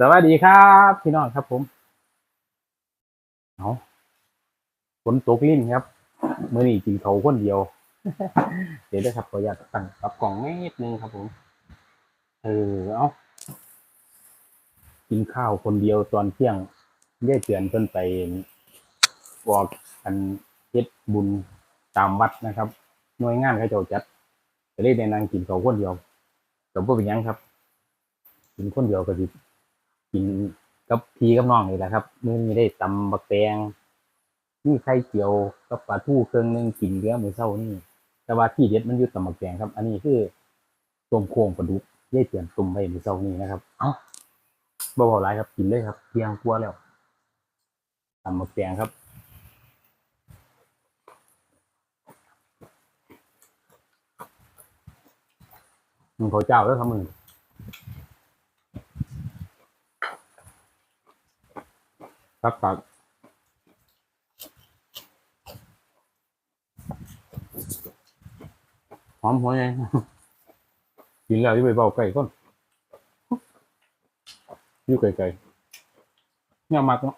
สวัสดีครับ พี่น้องครับผมเอาฝนตกลิ้นครับเมื่อนี้กินเขาคนเดียว เดี๋ยวได้ครับขออยากตั้งปรับกล่องนิดนึงครับผม เออเอากินข้าวคนเดียวตอนเที่ยงได้เตือนเพิ่นไปบอกอันเฮ็ดบุญตามวัดนะครับ หน่วยงานเขาเจ้าจัดจะได้ในนางกินเขาคนเดียวกับพวกเป็นยังครับ กินคนเดียวก็สิ กินกับพี่กับน้องนี่แหละครับมื้อนี้ได้ตำบักแตงมีไข่เจียวกับปลาทูเครื่องหนึงกินเหลือมื้อเช้านี่แต่ว่าที่เด็ดมันอยู่ตำบักแตงครับ อันนี้คือต้มโค้งปลาดุกยายเตือนตุ่มไว้มื้อเช้านี้นะครับ เอ้าบ่เว้าหลายครับกินเลยครับเที่ยงกว่าแล้วตำบักแตงครับมันเขาวเจ้าแล้วครับมึง ครับครับหอมหัวไงกินแล้วที่ไปเบาไก่ก่อนอยู่ไก่ไก่เนี่ยมักเนาะ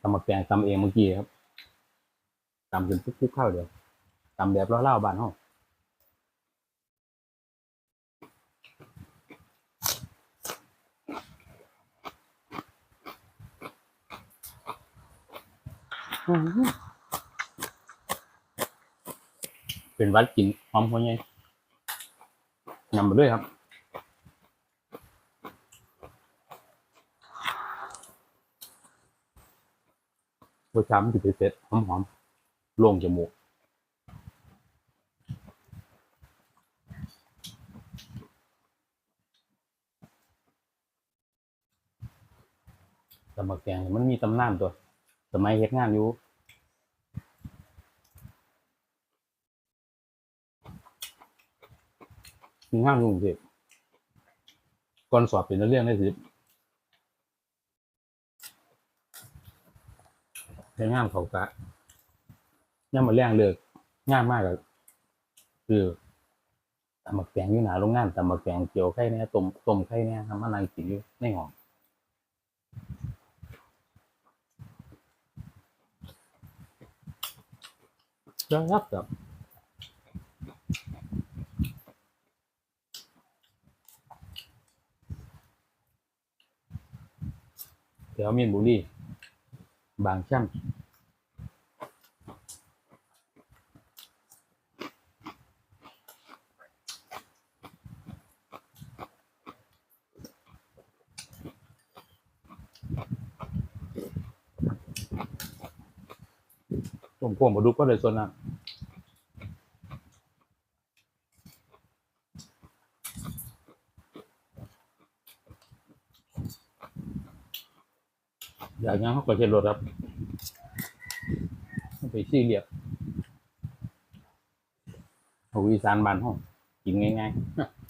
ตำหมักแตงตำเองเมื่อกี้ครับตำจนทุกๆข้าวเดียวตำแบบเล่าๆบ้านห้อง เป็นวัดกินหอมหัวไงนำมาด้วยครับรสชาติมันจะเป็นเซ็ตหอมๆโล่งจมูกตำบักแกงมันมีตำนานตัว สมัยเฮ็ดงานอยู่งานอยู่กรุงเทพก่อนสอบเป็นนักเรียนได้สิใช้งานเขากะย่ามมาเลี้ยงเลิกงานมากก็คือตำบักแกงอยู่หนาโรงงานตำบักแกงเกี่ยวไข่เนี่ยต้มต้มไข่เนี่ยทำมานั่งกินอยู่ในห้อง ครับครับแถว เมียนบุรีบางช่วงมาดูก็เลยส่วนนั้นอยากงั้นเขาก็เช็ดรถครับ ไปซี่เรียบเอาอีสานบ้านห้องกินง่ายๆ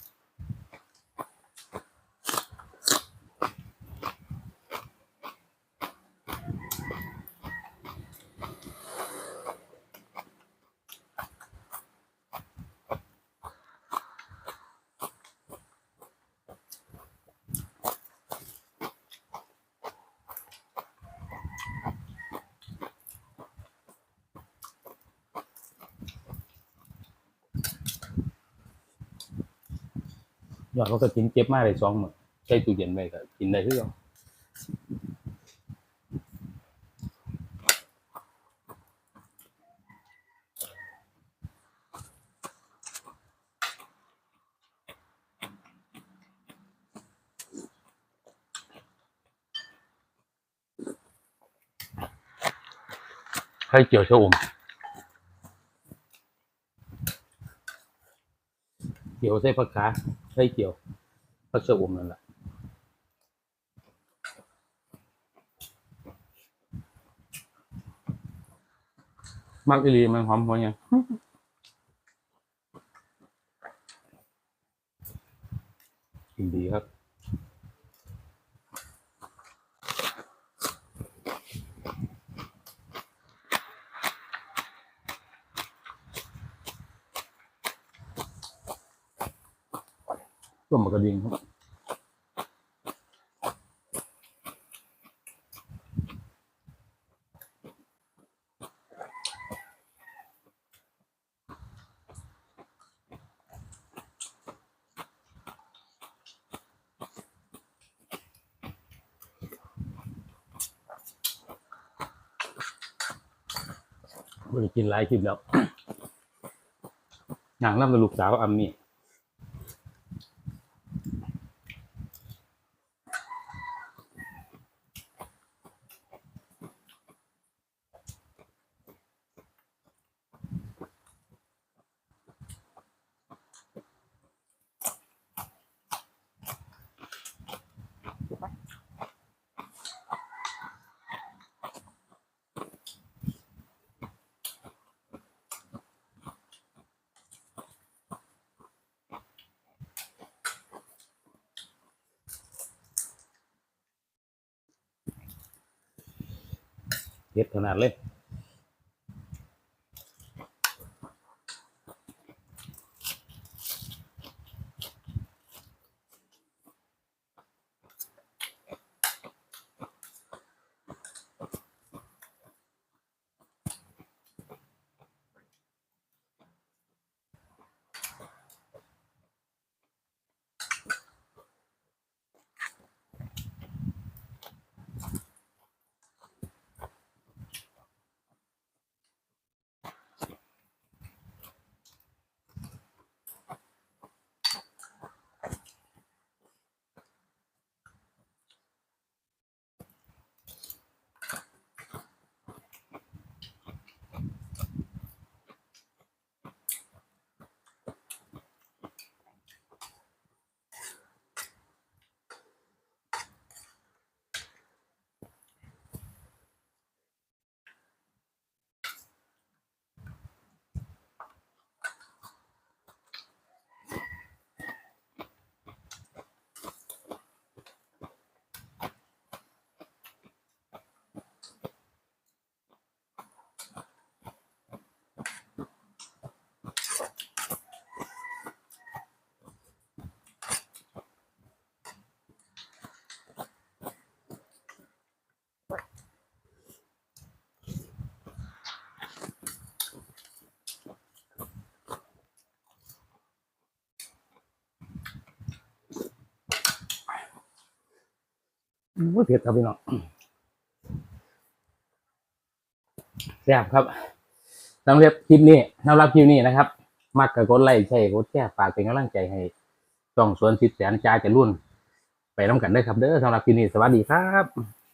ยอดเขาก็กินเก็บมาได้สองมื้อใส่ตู้เย็นไว้ก็กินได้คือเก่างไข่เจียวชะอมเกี่ยวใส่ผักกาด ใส่เกี่ยวพระเจ้าอมนั่นแหละมักอีลีมันหอมหัวยัง ต้มกระดิ่งครับไม่กินหลายคลิปแล้วนางน้ำลูกสาวอัมมี่ เฮ็ดขนาดเลย อุ้ยเผ็ดครับพี่น้องแซ่บครับสำหรับคลิปนี้สำหรับคลิปนี้นะครับ มักกับกดไลค์ใช่กดแชร์ฝากเป็นกำลังใจให้ช่องสวนสิบแสนจ่าจะรุ่น ไปน้ำกันได้ครับเด้อสำหรับคลิปนี้สวัสดีครับ